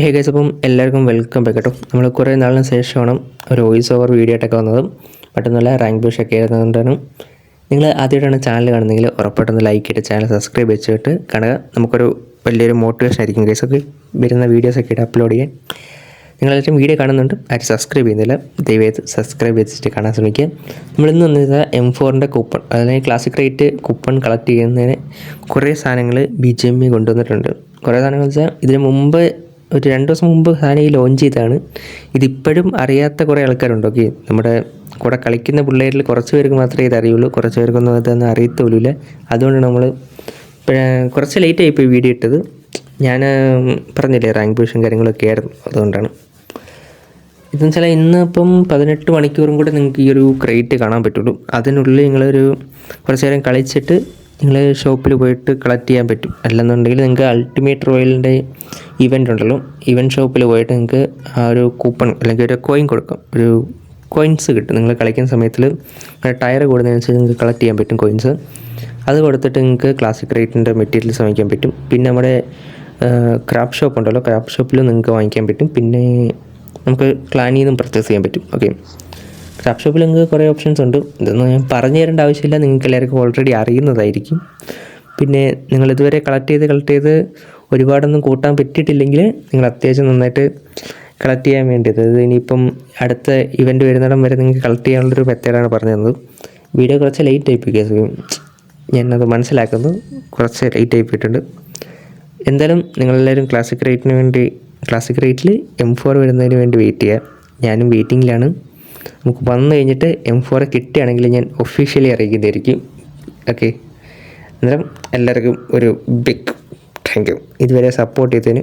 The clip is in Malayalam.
ഹേ ഗൈസ് അപ്പം എല്ലാവർക്കും വെൽക്കം ബാക്ക് കേട്ടോ. നമ്മൾ കുറേ നാളിന് ശേഷമാണ് ഒരു വോയിസ് ഓവർ വീഡിയോ ആയിട്ടൊക്കെ വന്നത്. പെട്ടെന്നുള്ള റാങ്ക് ബൂഷ് ഒക്കെ ആയിരുന്നതുകൊണ്ടാണ്. നിങ്ങൾ ആദ്യമായിട്ടാണ് ചാനൽ കാണുന്നതെങ്കിൽ ഉറപ്പായിട്ടൊന്ന് ലൈക്ക് ചെയ്ത് ചാനൽ സബ്സ്ക്രൈബ് വെച്ചിട്ട് കാണുക. നമുക്കൊരു വലിയൊരു മോട്ടിവേഷൻ ആയിരിക്കും ഗൈസ് ഒക്കെ വരുന്ന വീഡിയോസൊക്കെ ആയിട്ട് അപ്ലോഡ് ചെയ്യാൻ. നിങ്ങളെല്ലാവരും വീഡിയോ കാണുന്നുണ്ട്. ആരും സബ്സ്ക്രൈബ് ചെയ്യുന്നില്ല. ദയവേത് സബ്സ്ക്രൈബ് ചെയ്തിട്ട് കാണാൻ ശ്രമിക്കുക. നമ്മളിന്ന് വന്നത് എം ഫോറിന്റെ കൂപ്പൺ അതായത് ക്ലാസിക് റേറ്റ് കൂപ്പൺ കളക്ട് ചെയ്യുന്നതിന് കുറേ സാധനങ്ങൾ ബി ജി എം ഇ കൊണ്ടുവന്നിട്ടുണ്ട്. കുറേ സാധനങ്ങൾ വെച്ചാൽ ഇതിന് മുമ്പ് ഒരു രണ്ട് ദിവസം മുമ്പ് സാധനം ഈ ലോഞ്ച് ചെയ്തതാണ്. ഇതിപ്പോഴും അറിയാത്ത കുറേ ആൾക്കാരുണ്ട് ഓക്കെ നമ്മുടെ കൂടെ കളിക്കുന്ന പിള്ളേരിൽ കുറച്ച് പേർക്ക് മാത്രമേ ഇത് അറിയുള്ളൂ കുറച്ച് പേർക്കൊന്നും അതൊന്നും അറിയത്തുള്ളൂ അതുകൊണ്ട് നമ്മൾ കുറച്ച് ലേറ്റായി പോയി വീഡിയോ ഇട്ടത്. ഞാൻ പറഞ്ഞില്ലേ റാങ്ക് പൊസിഷൻ കാര്യങ്ങളൊക്കെ ആയിരുന്നു അതുകൊണ്ടാണ്. ഇതെന്ന് വെച്ചാൽ ഇന്ന് ഇപ്പം പതിനെട്ട് മണിക്കൂറും കൂടെ നിങ്ങൾക്ക് ഈ ഒരു ക്രേറ്റ് കാണാൻ പറ്റുള്ളൂ. അതിനുള്ളിൽ നിങ്ങളൊരു കുറച്ച് നേരം കളിച്ചിട്ട് നിങ്ങൾ ഷോപ്പിൽ പോയിട്ട് കളക്ട് ചെയ്യാൻ പറ്റും. അല്ലെന്നുണ്ടെങ്കിൽ നിങ്ങൾക്ക് അൾട്ടിമേറ്റ് റോയലിന്റെ ഇവന്റ് ഉണ്ടല്ലോ ഇവന്റ് ഷോപ്പിൽ പോയിട്ട് നിങ്ങൾക്ക് ആ ഒരു കൂപ്പൺ അല്ലെങ്കിൽ ഒരു കോയിൻ കൊടുക്കും. ഒരു കോയിൻസ് കിട്ടും. നിങ്ങൾ കളിക്കുന്ന സമയത്തിൽ ടയർ കൂടുന്നതിനനുസരിച്ച് നിങ്ങൾക്ക് കളക്ട് ചെയ്യാൻ പറ്റും കോയിൻസ് അത് കൊടുത്തിട്ട് നിങ്ങൾക്ക് ക്ലാസിക് റേറ്റിന്റെ മെറ്റീരിയൽസ് വാങ്ങിക്കാൻ പറ്റും. പിന്നെ നമ്മുടെ ക്രാഫ്റ്റ് ഷോപ്പ് ഉണ്ടല്ലോ ക്രാഫ്റ്റ് ഷോപ്പിൽ നിങ്ങൾക്ക് വാങ്ങിക്കാൻ പറ്റും. പിന്നെ നമുക്ക് ക്ലാനിൽ നിന്നും പർച്ചേസ് ചെയ്യാൻ പറ്റും. ഓക്കെ ക്രാഫ്റ്റ് ഷോപ്പിൽ നിങ്ങൾക്ക് കുറേ ഓപ്ഷൻസ് ഉണ്ട്. ഇതൊന്നും ഞാൻ പറഞ്ഞു തരേണ്ട ആവശ്യമില്ല. നിങ്ങൾക്ക് എല്ലാവർക്കും ഓൾറെഡി അറിയുന്നതായിരിക്കും. പിന്നെ നിങ്ങൾ ഇതുവരെ കളക്ട് ചെയ്ത് കളക്ട് ചെയ്ത് ഒരുപാടൊന്നും കൂട്ടാൻ പറ്റിയിട്ടില്ലെങ്കിൽ നിങ്ങൾ അത്യാവശ്യം നന്നായിട്ട് കളക്ട് ചെയ്യാൻ വേണ്ടിയത്. അത് ഇനിയിപ്പം അടുത്ത ഇവന്റ് വരുന്നിടം വരെ നിങ്ങൾക്ക് കളക്ട് ചെയ്യാനുള്ളൊരു മെത്തേഡാണ് പറഞ്ഞു തന്നത്. വീഡിയോ കുറച്ച് ലേറ്റ് ആയിപ്പോയി കേസ് ഞാനത് മനസ്സിലാക്കുന്നു. കുറച്ച് ലേറ്റ് ആയിപ്പോയിട്ടുണ്ട് എന്തായാലും നിങ്ങളെല്ലാവരും ക്ലാസിക് റേറ്റിന് വേണ്ടി ക്ലാസിക് റേറ്റിൽ എം ഫോർ വരുന്നതിന് വേണ്ടി വെയിറ്റ് ചെയ്യുക. ഞാനും വെയിറ്റിങ്ങിലാണ് നമുക്ക് വന്നു കഴിഞ്ഞിട്ട് എം ഫോർ കിട്ടുകയാണെങ്കിൽ ഞാൻ ഒഫീഷ്യലി അറിയിക്കുന്നതായിരിക്കും. ഓക്കെ അന്നേരം എല്ലാവർക്കും ഒരു ബിഗ് താങ്ക് യു ഇതുവരെ സപ്പോർട്ട് ചെയ്തതിന്